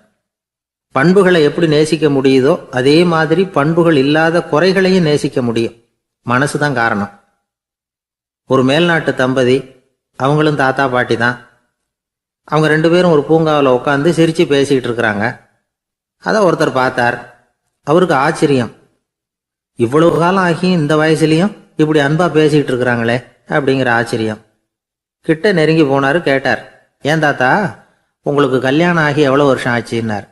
பண்புகளை எப்படி நேசிக்க முடியுதோ அதே மாதிரி பண்புகள் இல்லாத குறைகளையும் நேசிக்க முடியும். மனசு தான் காரணம். ஒரு மேல்நாட்டு தம்பதி அவங்களும் தாத்தா பாட்டி தான். அவங்க ரெண்டு பேரும் ஒரு பூங்காவில் உட்காந்து சிரித்து பேசிக்கிட்டு இருக்கிறாங்க. அதை ஒருத்தர் பார்த்தார். அவருக்கு ஆச்சரியம். இவ்வளவு காலம் ஆகி இந்த வயசுலேயும் இப்படி அன்பாக பேசிக்கிட்டு இருக்கிறாங்களே அப்படிங்கிற ஆச்சரியம். கிட்ட நெருங்கி போனாரு கேட்டார் ஏன் தாத்தா உங்களுக்கு கல்யாணம் ஆகி எவ்வளோ வருஷம் ஆச்சுன்னார்?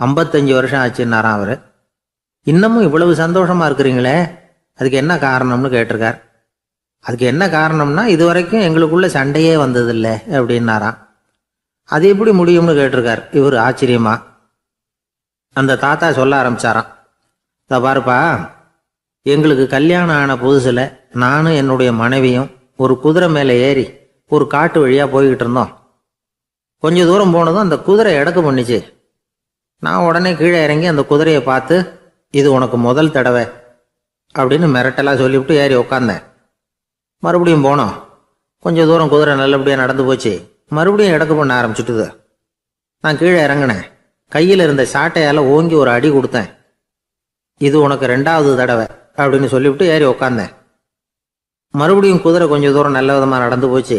ஐம்பத்தஞ்சு வருஷம் ஆச்சுன்னாராம் அவர். இன்னமும் இவ்வளவு சந்தோஷமாக இருக்கிறீங்களே அதுக்கு என்ன காரணம்னு கேட்டிருக்கார். அதுக்கு என்ன காரணம்னா இது வரைக்கும் எங்களுக்குள்ள சண்டையே வந்ததில்லை அப்படின்னாராம். அது எப்படி முடியும்னு கேட்டிருக்கார். இவர் ஆச்சரியமா. அந்த தாத்தா சொல்ல ஆரம்பிச்சாராம். இதை பாருப்பா எங்களுக்கு கல்யாணம் ஆன புதுசில் நானும் என்னுடைய மனைவியும் ஒரு குதிரை மேலே ஏறி ஒரு காட்டு வழியாக போய்கிட்டு இருந்தோம். கொஞ்ச தூரம் போனதும் அந்த குதிரை இடக்கு பண்ணிச்சு நான் உடனே கீழே இறங்கி அந்த குதிரையை பார்த்து இது உனக்கு முதல் தடவை அப்படின்னு மிரட்டலாக சொல்லிவிட்டு ஏறி உக்காந்தேன். மறுபடியும் போனோம். கொஞ்சம் தூரம் குதிரை நல்லபடியாக நடந்து போச்சு. மறுபடியும் இடக்கு பண்ண ஆரம்பிச்சுட்டுது. நான் கீழே இறங்கினேன். கையில் இருந்த சாட்டையால் ஓங்கி ஒரு அடி கொடுத்தேன். இது உனக்கு ரெண்டாவது தடவை அப்படின்னு சொல்லிவிட்டு ஏறி உக்காந்தேன். மறுபடியும் குதிரை கொஞ்சம் தூரம் நல்ல விதமாக நடந்து போச்சு.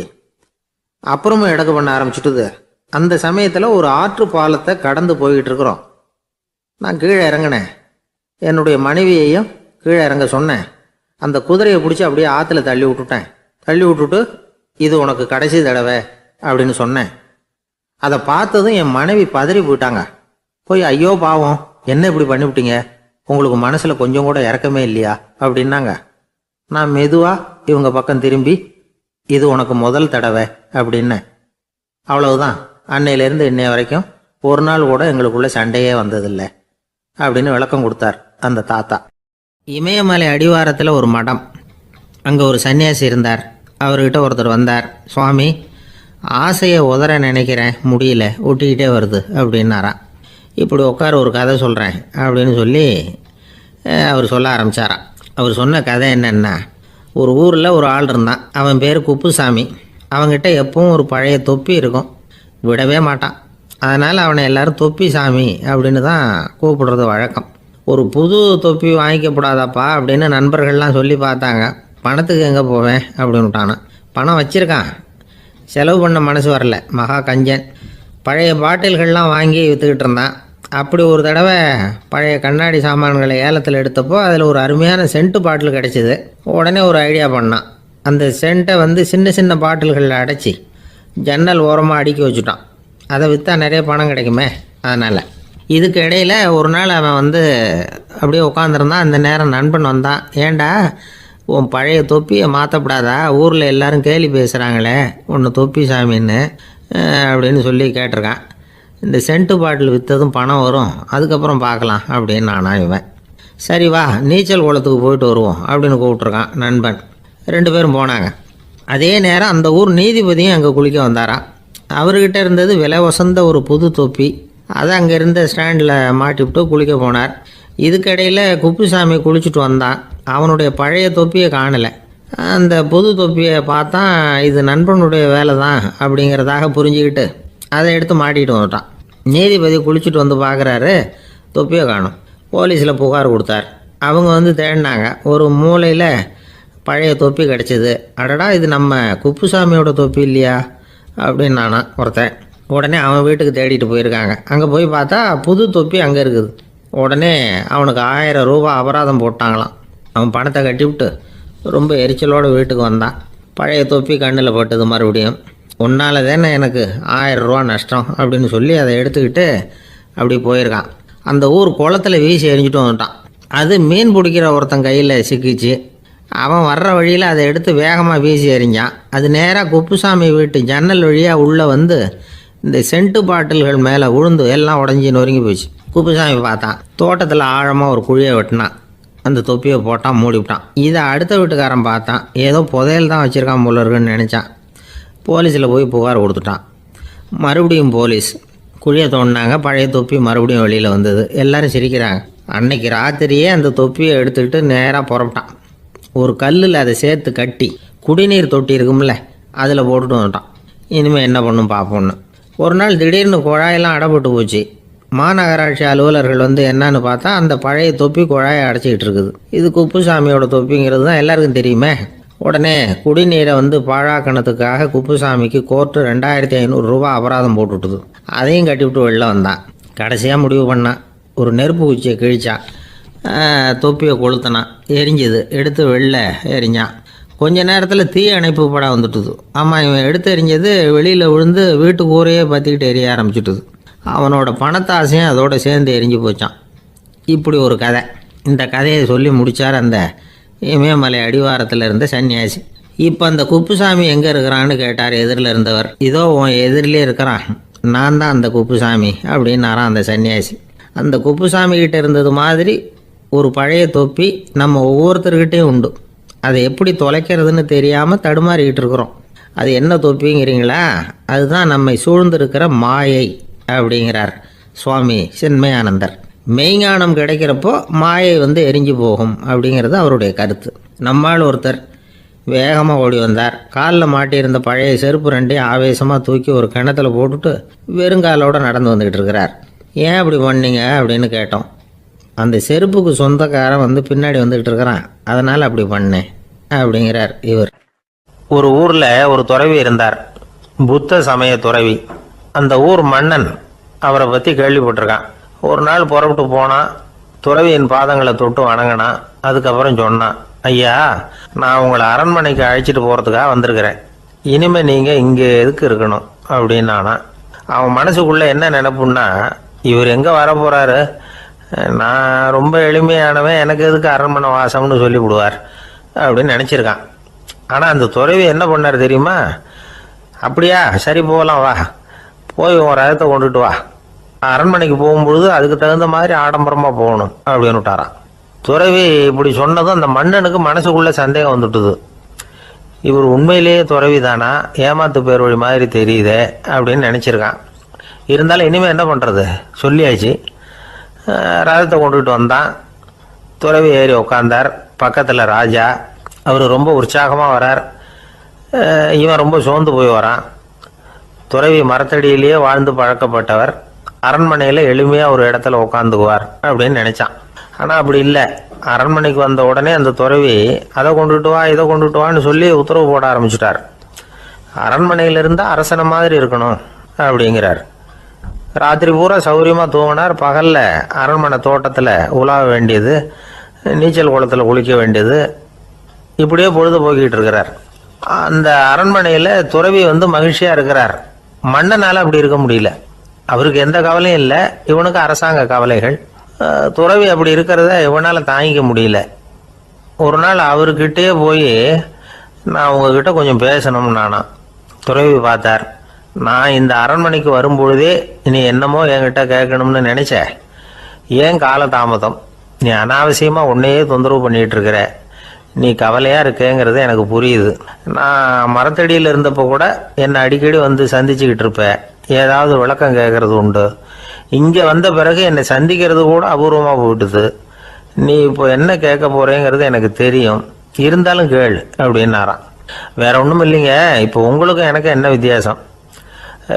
அப்புறமும் இடக்கு பண்ண ஆரம்பிச்சுட்டுது. அந்த சமயத்தில் ஒரு ஆற்று பாலத்தை கடந்து போய்கிட்டு இருக்கிறோம் நான் கீழே இறங்கினேன். என்னுடைய மனைவியையும் கீழே இறங்க சொன்னேன். அந்த குதிரையை பிடிச்சி அப்படியே ஆற்றுல தள்ளி விட்டுட்டேன். தள்ளி விட்டுட்டு இது உனக்கு கடைசி தடவை அப்படின்னு சொன்னேன். அதை பார்த்ததும் என் மனைவி பதறி போயிட்டாங்க. போய் ஐயோ பாவம் என்ன இப்படி பண்ணிவிட்டீங்க? உங்களுக்கு மனசில் கொஞ்சம் கூட இறக்கமே இல்லையா? அப்படின்னாங்க. நான் மெதுவாக இவங்க பக்கம் திரும்பி இது உனக்கு முதல் தடவை அப்படின்னேன். அவ்வளவுதான். அன்னையிலேருந்து இன்னைய வரைக்கும் ஒரு நாள் கூட எங்களுக்குள்ள சண்டையே வந்ததில்லை அப்படின்னு விளக்கம் கொடுத்தார் அந்த தாத்தா. இமயமலை அடிவாரத்தில் ஒரு மடம். அங்கே ஒரு சன்னியாசி இருந்தார். அவர்கிட்ட ஒருத்தர் வந்தார். சுவாமி ஆசையை உதற நினைக்கிறேன். முடியல. ஒட்டிக்கிட்டே வருது. அப்படின்னாராம் இப்படி உட்கார ஒரு கதை சொல்கிறேன் அப்படின்னு சொல்லி அவர் சொல்ல ஆரம்பித்தாராம் அவர் சொன்ன கதை என்னென்னா ஒரு ஊரில் ஒரு ஆள் இருந்தான். அவன் பேர் குப்புசாமி. அவன்கிட்ட எப்பவும் ஒரு பழைய தொப்பி இருக்கும். விடவே மாட்டான். அதனால் அவனை எல்லாரும் தொப்பி சாமி அப்படின்னு தான் கூப்பிடுறது வழக்கம். ஒரு புது தொப்பி வாங்கிக்கப்படாதாப்பா அப்படின்னு நண்பர்கள்லாம் சொல்லி பார்த்தாங்க. பணத்துக்கு எங்கே போவேன்? அப்படின்னு பணம் வச்சுருக்கான். செலவு பண்ண மனசு வரல. மகா கஞ்சன். பழைய பாட்டில்கள்லாம் வாங்கி விற்றுக்கிட்டு இருந்தான். அப்படி ஒரு தடவை பழைய கண்ணாடி சாமான்களை ஏலத்தில் எடுத்தப்போ அதில் ஒரு அருமையான சென்ட்டு பாட்டில் கிடச்சிது. உடனே ஒரு ஐடியா பண்ணான். அந்த சென்ட்டை வந்து சின்ன சின்ன பாட்டில்களில் அடைச்சி ஜன்னல் ஓரமாக அடுக்கி வச்சுட்டான். அதை விற்றா நிறைய பணம் கிடைக்குமே. அதனால். இதுக்கு இடையில் ஒரு நாள் அவன் வந்து அப்படியே உட்காந்துருந்தான் அந்த நேரம் நண்பன் வந்தான். ஏன்டா உன் பழைய தொப்பியை மாற்றப்படாதா ஊரில் எல்லோரும் கேலி பேசுகிறாங்களே உன்னை தொப்பி சாமின்னு அப்படின்னு சொல்லி கேட்டிருக்கான். இந்த சென்ட்டு பாட்டில் விற்றதும் பணம் வரும் அதுக்கப்புறம் பார்க்கலாம் அப்படின்னு நானா இவன். சரி வா நீச்சல் குளத்துக்கு போயிட்டு வருவோம் அப்படின்னு கூப்பிட்ருக்கான் நண்பன். ரெண்டு பேரும் போனாங்க. அதே நேரம் அந்த ஊர் நீதிபதியும் அங்கே குளிக்க வந்தாராம். அவர்கிட்ட இருந்தது விலை வசந்த ஒரு புது தொப்பி. அதை அங்கே இருந்த ஸ்டாண்டில் மாட்டிவிட்டு குளிக்க போனார். இதுக்கிடையில் குப்புசாமி குளிச்சுட்டு வந்தான். அவனுடைய பழைய தொப்பியை காணலை. அந்த புது தொப்பியை பார்த்தா இது நண்பனுடைய வேலை தான் அப்படிங்கிறதாக புரிஞ்சுக்கிட்டு அதை எடுத்து மாட்டிகிட்டு வந்துட்டான். நீதிபதி குளிச்சுட்டு வந்து பார்க்குறாரு தொப்பியை காணும். போலீஸில் புகார் கொடுத்தார். அவங்க வந்து தேடினாங்க. ஒரு மூலையில் பழைய தொப்பி கிடச்சிது. அடடா இது நம்ம குப்புசாமியோட தொப்பி இல்லையா? அப்படின்னு நானா ஒருத்தன். உடனே அவன் வீட்டுக்கு தேடிட்டு போயிருக்காங்க. அங்கே போய் பார்த்தா புது தொப்பி அங்கே இருக்குது. உடனே அவனுக்கு ஆயிரம் ரூபா அபராதம் போட்டாங்களாம். அவன் பணத்தை கட்டிவிட்டு ரொம்ப எரிச்சலோடு வீட்டுக்கு வந்தான். பழைய தொப்பி கண்ணில் பட்டது மறுபடியும். உன்னால் தானே எனக்கு ஆயிரம் ரூபா நஷ்டம் அப்படின்னு சொல்லி அதை எடுத்துக்கிட்டு அப்படி போயிருக்கான். அந்த ஊர் குளத்துல வீசி எரிஞ்சிட்டு வந்துட்டான். அது மீன் பிடிக்கிற ஒருத்தன் கையில் சிக்கிச்சு. அவன் வர்ற வழியில் அதை எடுத்து வேகமாக வீசி எறிஞ்சான். அது நேராக குப்புசாமி வீட்டு ஜன்னல் வழியாக உள்ளே வந்து இந்த சென்ட்டு பாட்டில்கள் மேலே விழுந்து எல்லாம் உடஞ்சி நொறுங்கி போச்சு குப்புசாமி பார்த்தான் தோட்டத்தில் ஆழமாக ஒரு குழியை வெட்டினான் அந்த தொப்பியை போட்டான் மூடிவிட்டான் இதை அடுத்த வீட்டுக்காரன் பார்த்தான் ஏதோ புதையல் தான் வச்சுருக்கான் போல இருக்குன்னு நினச்சான். போலீஸில் போய் புகார் கொடுத்துட்டான். மறுபடியும் போலீஸ் குழியை தோண்டினாங்க. பழைய தொப்பி மறுபடியும் வெளியில் வந்தது. எல்லாரும் சிரிக்கிறாங்க. அன்னைக்கு ராத்திரியே அந்த தொப்பியை எடுத்துக்கிட்டு நேராக புறப்பட்டான். ஒரு கல்லில் அதை சேர்த்து கட்டி குடிநீர் தொட்டி இருக்கும்ல அதில் போட்டுட்டு வந்துட்டான். இனிமேல் என்ன பண்ணும் பார்ப்போம்னு ஒரு நாள் திடீர்னு குழாயெல்லாம் அடைபட்டு போச்சு. மாநகராட்சி அலுவலர்கள் வந்து என்னன்னு பார்த்தா அந்த பழைய தொப்பி குழாயை அடைச்சிக்கிட்டு இருக்குது. இது குப்புசாமியோட தொப்பிங்கிறது தான் எல்லாருக்கும் தெரியுமே. உடனே குடிநீரை வந்து பாழாக்கணத்துக்காக குப்புசாமிக்கு கோர்ட்டு ரெண்டாயிரத்தி ஐநூறுரூவா அபராதம் போட்டுவிட்டுது. அதையும் கட்டிவிட்டு வெளில வந்தான் கடைசியாக முடிவு பண்ணான் ஒரு நெருப்பு குச்சியை கிழிச்சான் தொப்பியை கொளுத்தினான் எரிஞ்சுது. எடுத்து வெளில எரிஞ்சான் கொஞ்ச நேரத்தில் தீ அணைப்பு படம் வந்துட்டுது. ஆமாம் இவன் எடுத்து எறிஞ்சது வெளியில் விழுந்து வீட்டு கூரையே பற்றிக்கிட்டு எரிய ஆரம்பிச்சுட்டுது. அவனோட பணத்தாசையும் அதோட சேர்ந்து எரிஞ்சு போச்சான். இப்படி ஒரு கதை. இந்த கதையை சொல்லி முடித்தார் அந்த இமயமலை அடிவாரத்தில் இருந்த சன்னியாசி. இப்போ அந்த குப்புசாமி எங்கே இருக்கிறான்னு கேட்டார் எதிரில் இருந்தவர். இதோ உன் எதிரிலே இருக்கிறான். நான் தான் அந்த குப்புசாமி அப்படின்னாரான் அந்த சன்னியாசி. அந்த குப்புசாமி கிட்ட இருந்தது மாதிரி ஒரு பழைய தொப்பி நம்ம ஒவ்வொருத்தர்கிட்டையும் உண்டு. அதை எப்படி தொலைக்கிறதுன்னு தெரியாமல் தடுமாறிக்கிட்டு இருக்கிறோம். அது என்ன தொப்பிங்கிறீங்களா? அதுதான் நம்மை சூழ்ந்திருக்கிற மாயை அப்படிங்கிறார் சுவாமி சென்மயானந்தர். மெய்ஞானம் கிடைக்கிறப்போ மாயை வந்து எரிஞ்சு போகும் அப்படிங்கிறது அவருடைய கருத்து. நம்மால் ஒருத்தர் வேகமாக ஓடி வந்தார். காலில் மாட்டியிருந்த பழைய செருப்பு ரெண்டையும் ஆவேசமாக தூக்கி ஒரு கிணத்துல போட்டுட்டு வெறுங்காலோடு நடந்து வந்துக்கிட்டு இருக்கிறார். ஏன் அப்படி பண்ணீங்க அப்படின்னு கேட்டோம். அந்த செருப்புக்கு சொந்தக்காரன் வந்து பின்னாடி வந்துக்கிட்டு இருக்கிறான். அதனால் அப்படி பண்ணேன். அப்படிங்கிறார் இவர். ஒரு ஊரில் ஒரு துறவி இருந்தார். புத்த சமய துறவி. அந்த ஊர் மன்னன் அவரை பற்றி கேள்விப்பட்டிருக்கான். ஒரு நாள் புறப்பட்டு போனான் துறவியின் பாதங்களை தொட்டு வணங்கினான் அதுக்கப்புறம் சொன்னான் ஐயா நான் உங்களை அரண்மனைக்கு அழைச்சிட்டு போகிறதுக்காக வந்திருக்கிறேன். இனிமேல் நீங்கள் இங்கே எதுக்கு இருக்கணும்? அப்படின்னானா. அவன் மனசுக்குள்ளே என்ன நினப்புன்னா இவர் எங்கே வர போகிறாரு நான் ரொம்ப எளிமையானவன் எனக்கு எதுக்கு அரண்மனை வாசம்னு சொல்லிவிடுவார். அப்படின்னு நினச்சிருக்கான். ஆனால் அந்த துறவி என்ன பண்ணார் தெரியுமா? அப்படியா சரி போகலாம் வா. போய் உன் ரகத்தை கொண்டுட்டு வா. அரண்மனைக்கு போகும்பொழுது அதுக்கு தகுந்த மாதிரி ஆடம்பரமாக போகணும் அப்படின்னு விட்டாராம். துறவி இப்படி சொன்னதும் அந்த மன்னனுக்கு மனசுக்குள்ளே சந்தேகம் வந்துட்டுது. இவர் உண்மையிலேயே துறவி தானா? ஏமாத்து பேர் வழி மாதிரி தெரியுதே அப்படின்னு நினச்சிருக்கான். இருந்தாலும் இனிமேல் என்ன பண்ணுறது சொல்லியாச்சு. அஹ் ரதத்தை கொண்டுகிட்டு வந்தான். துறவி ஏறி உட்காந்தார் பக்கத்தில் ராஜா அவர் ரொம்ப உற்சாகமாக வரார். இவன் ரொம்ப சோர்ந்து போய் வரான். துறவி மரத்தடியிலேயே வாழ்ந்து பழக்கப்பட்டவர். அரண்மனையில் எளிமையாக ஒரு இடத்துல உட்காந்துக்குவார் அப்படின்னு நினச்சான். ஆனால் அப்படி இல்லை. அரண்மனைக்கு வந்த உடனே அந்த துறவி அதை கொண்டுட்டு வா இதை கொண்டுட்டு வான்னு சொல்லி உத்தரவு போட ஆரம்பிச்சிட்டார். அரண்மனையில் இருந்தால் அரசனை மாதிரி இருக்கணும் அப்படிங்கிறார். ராத்திரி பூரா சௌரியமாக தூங்கினார். பகலில் அரண்மனை தோட்டத்தில் உலாவ வேண்டியது நீச்சல் குளத்தில் குளிக்க வேண்டியது. இப்படியே பொழுது போக்கிட்டு இருக்கிறார். அந்த அரண்மனையில் துறவி வந்து மகிழ்ச்சியாக இருக்கிறார். மன்னனால் அப்படி இருக்க முடியல. அவருக்கு எந்த கவலையும் இல்லை. இவனுக்கு அரசாங்க கவலைகள். துறவி அப்படி இருக்கிறத இவனால் தாங்கிக்க முடியல. ஒரு நாள் அவர்கிட்டயே போய் நான் உங்ககிட்ட கொஞ்சம் பேசணும் நானா. துறவி பார்த்தார். நான் இந்த அரண்மனைக்கு வரும்பொழுதே நீ என்னமோ என்கிட்ட கேட்கணும்னு நினச்சேன் ஏன் காலதாமதம்? நீ அனாவசியமாக உன்னையே தொந்தரவு பண்ணிட்டு இருக்கிற நீ கவலையாக இருக்கேங்கிறது எனக்கு புரியுது. நான் மரத்தடியில் இருந்தப்போ கூட என்னை அடிக்கடி வந்து சந்திச்சுக்கிட்டு இருப்பேன் ஏதாவது விளக்கம் கேட்கறது உண்டு. இங்கே வந்த பிறகு என்னை சந்திக்கிறது கூட அபூர்வமாக போயிட்டுது. நீ இப்போ என்ன கேட்க போறேங்கிறது எனக்கு தெரியும். இருந்தாலும் கேள் அப்படின்னாராம். வேற ஒன்றும் இல்லைங்க. இப்போ உங்களுக்கும் எனக்கு என்ன வித்தியாசம்?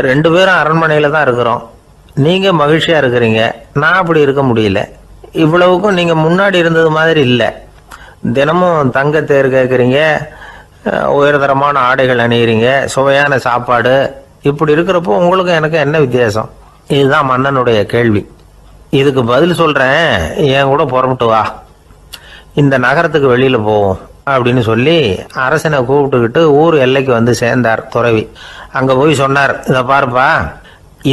ரெண்டு பேரும் அரண்மனையில் தான் இருக்கிறோம். நீங்கள் மகிழ்ச்சியாக இருக்கிறீங்க. நான் அப்படி இருக்க முடியல. இவ்வளவுக்கும் நீங்கள் முன்னாடி இருந்தது மாதிரி இல்லை. தினமும் தங்க தேர் கேட்குறீங்க உயர்தரமான ஆடைகள் அணியிறீங்க சுவையான சாப்பாடு. இப்படி இருக்கிறப்போ உங்களுக்கும் எனக்கு என்ன வித்தியாசம்? இதுதான் மன்னனுடைய கேள்வி. இதுக்கு பதில் சொல்கிறேன் என் கூட புறப்பட்டு வா. இந்த நகரத்துக்கு வெளியில் போவோம் அப்படின்னு சொல்லி அரசனை கூப்பிட்டுக்கிட்டு ஊர் எல்லைக்கு வந்து சேர்ந்தார் துறவி. அங்கே போய் சொன்னார் இதை பாருப்பா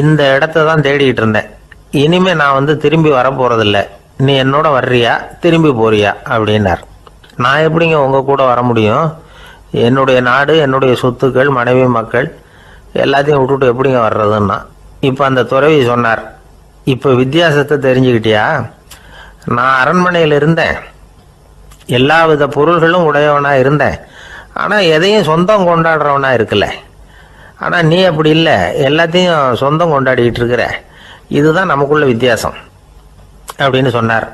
இந்த இடத்த தான் தேடிக்கிட்டு இருந்தேன். இனிமே நான் வந்து திரும்பி வர போகிறதில்ல நீ என்னோட வர்றியா? திரும்பி போறியா? அப்படின்னார். நான் எப்படிங்க உங்கள் கூட வர முடியும்? என்னுடைய நாடு என்னுடைய சொத்துக்கள் மனைவி மக்கள் எல்லாத்தையும் விட்டுட்டு எப்படிங்க வர்றதுன்னா? இப்போ அந்த துறவி சொன்னார் இப்போ வித்தியாசத்தை தெரிஞ்சுக்கிட்டியா? நான் அரண்மனையில் இருந்தேன். எல்லா வித பொருள்களும் உடையவனாக இருந்தேன். ஆனால் எதையும் சொந்தம் கொண்டாடுறவனாக இருக்கல. ஆனால் நீ அப்படி இல்லை. எல்லாத்தையும் சொந்தம் கொண்டாடிக்கிட்டு இருக்கிற. இதுதான் நமக்குள்ள வித்தியாசம். அப்படின்னு சொன்னார்.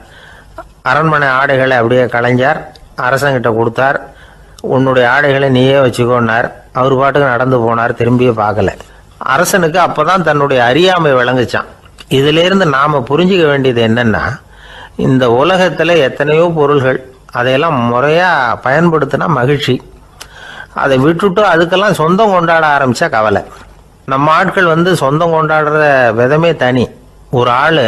அரண்மனை ஆடைகளை அப்படியே கலைஞர் அரசங்கிட்ட கொடுத்தார். உன்னுடைய ஆடைகளை நீயே வச்சுக்கோன்னார். அவர் பாட்டுக்கு நடந்து போனார் திரும்பியே பார்க்கல. அரசனுக்கு அப்பதான் தன்னுடைய அறியாமை விளங்குச்சான். இதிலிருந்து நாம் புரிஞ்சுக்க வேண்டியது என்னென்னா இந்த உலகத்தில் எத்தனையோ பொருள்கள் அதையெல்லாம் முறையாக பயன்படுத்தினா மகிழ்ச்சி. அதை விட்டுட்டு அதுக்கெல்லாம் சொந்தம் கொண்டாட ஆரம்பித்தா கவலை. நம்ம ஆட்கள் வந்து சொந்தம் கொண்டாடுற விதமே தனி. ஒரு ஆள்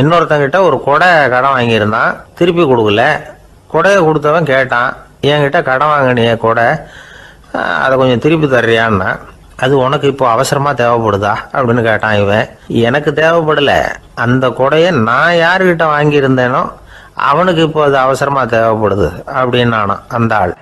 இன்னொருத்தங்கிட்ட ஒரு கொடை கடன் வாங்கியிருந்தான் திருப்பி கொடுக்கல. கொடையை கொடுத்தவன் கேட்டான் என்கிட்ட கடன் வாங்கினிய கொடை அதை கொஞ்சம் திருப்பி தர்றியான்னா? அது உனக்கு இப்போ அவசரமாக தேவைப்படுதா? அப்படின்னு கேட்டான் இவன். எனக்கு தேவைப்படலை. அந்த கொடையை நான் யாருக்கிட்ட வாங்கியிருந்தேனோ அவனுக்கு இப்போ அது அவசரமாக தேவைப்படுது அப்படின்னு அந்த ஆள்.